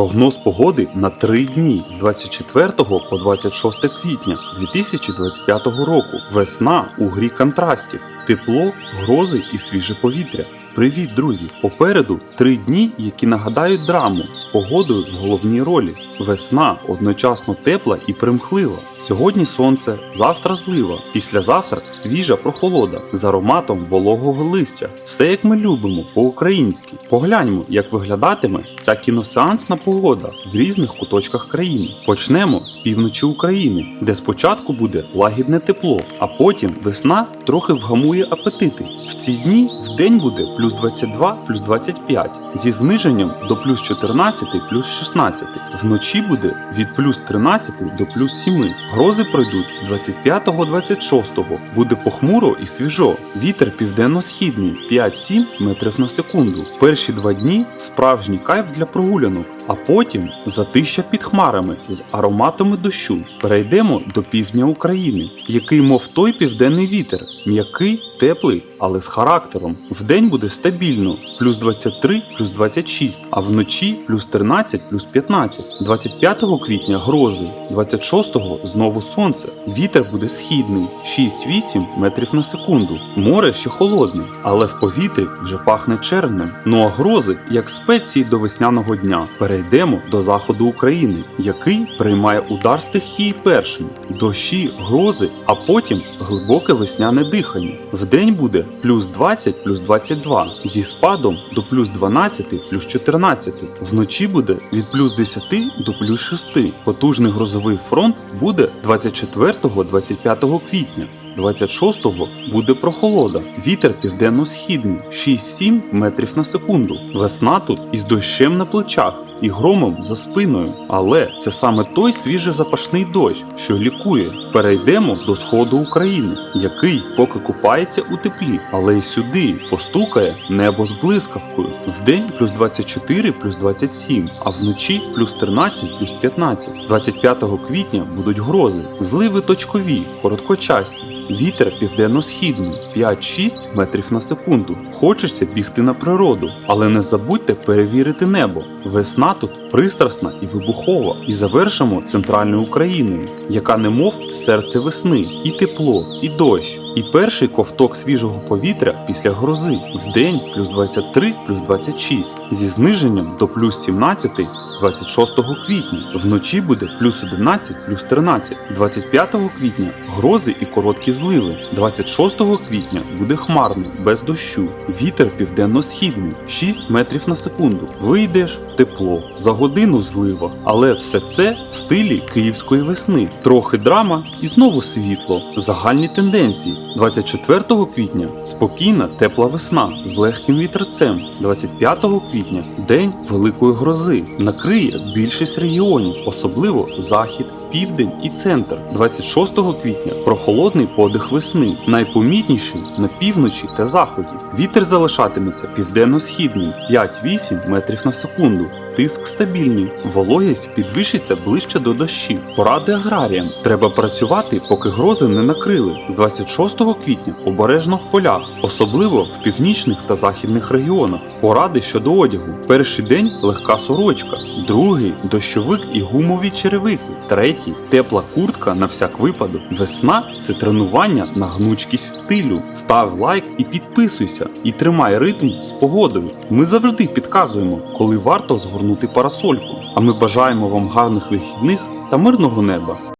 Прогноз погоди на три дні з 24 по 26 квітня 2025 року. Весна у грі контрастів, тепло, грози і свіже повітря. Привіт, друзі! Попереду три дні, які нагадають драму з погодою в головній ролі. Весна одночасно тепла і примхлива. Сьогодні сонце, завтра злива, післязавтра свіжа прохолода з ароматом вологого листя. Все як ми любимо по-українськи. Погляньмо, як виглядатиме ця кіносеансна погода в різних куточках країни. Почнемо з півночі України, де спочатку буде лагідне тепло, а потім весна трохи вгамує апетити. В ці дні в день буде плюс 22, плюс 25, зі зниженням до плюс 14, плюс 16. Вночі буде від плюс 13 до плюс 7. Грози пройдуть 25-26. Буде похмуро і свіжо. Вітер південно-східний 5-7 метрів на секунду. Перші два дні справжній кайф для прогулянок, а потім затища під хмарами з ароматами дощу. Перейдемо до півдня України, який, мов той південний вітер, м'який, теплий, але з характером. Вдень буде стабільно плюс 23, плюс 26, а вночі плюс 13, плюс 15. 25 квітня грози, 26-го знову сонце. Вітер буде східний 6-8 метрів на секунду. Море ще холодне, але в повітрі вже пахне червнем. Ну а грози як спеції до весняного дня. Перейдемо до заходу України, який приймає удар стихії першим. Дощі, грози, а потім глибоке весняне дихання. Вдень буде плюс 20, плюс 22, зі спадом до плюс 12, плюс 14. Вночі буде від плюс 10 до плюс 6. Потужний грозовий фронт буде 24-25 квітня. 26-го буде прохолода. Вітер південно-східний 6-7 метрів на секунду. Весна тут із дощем на плечах і громом за спиною. Але це саме той свіжий запашний дощ, що лікує. Перейдемо до сходу України, який поки купається у теплі, але й сюди постукає небо з блискавкою. Вдень плюс 24, плюс 27, а вночі плюс 13, плюс 15. 25 квітня будуть грози, зливи точкові, короткочасні. Вітер південно-східний 5-6 метрів на секунду. Хочеться бігти на природу, але не забудьте перевірити небо. Весна тут пристрасна і вибухова. І завершимо центральною Україною, яка немов серце весни, і тепло, і дощ. І перший ковток свіжого повітря після грози. Вдень плюс 23, плюс 26, зі зниженням до плюс 17 26 квітня. Вночі буде плюс 11, плюс 13. 25 квітня грози і короткі зливи. 26 квітня буде хмарно, без дощу. Вітер південно-східний 6 метрів на секунду. Вийдеш тепло, за годину злива. Але все це в стилі київської весни. Трохи драма і знову світло. Загальні тенденції. 24 квітня спокійна тепла весна з легким вітерцем. 25 квітня день великої грози. Накриє більшість регіонів, особливо захід, південь і центр. 26 квітня прохолодний подих весни, найпомітніший на півночі та заході. Вітер залишатиметься південно-східним 5-8 метрів на секунду. Тиск стабільний, вологість підвищиться ближче до дощів. Поради аграріям. Треба працювати, поки грози не накрили. 26 квітня обережно в полях, особливо в північних та західних регіонах. Поради щодо одягу. Перший день легка сорочка, другий дощовик і гумові черевики. Третій тепла куртка на всяк випадок. Весна це тренування на гнучкість стилю. Став лайк і підписуйся, і тримай ритм з погодою. Ми завжди підказуємо, коли варто згорнути парасольку. А ми бажаємо вам гарних вихідних та мирного неба.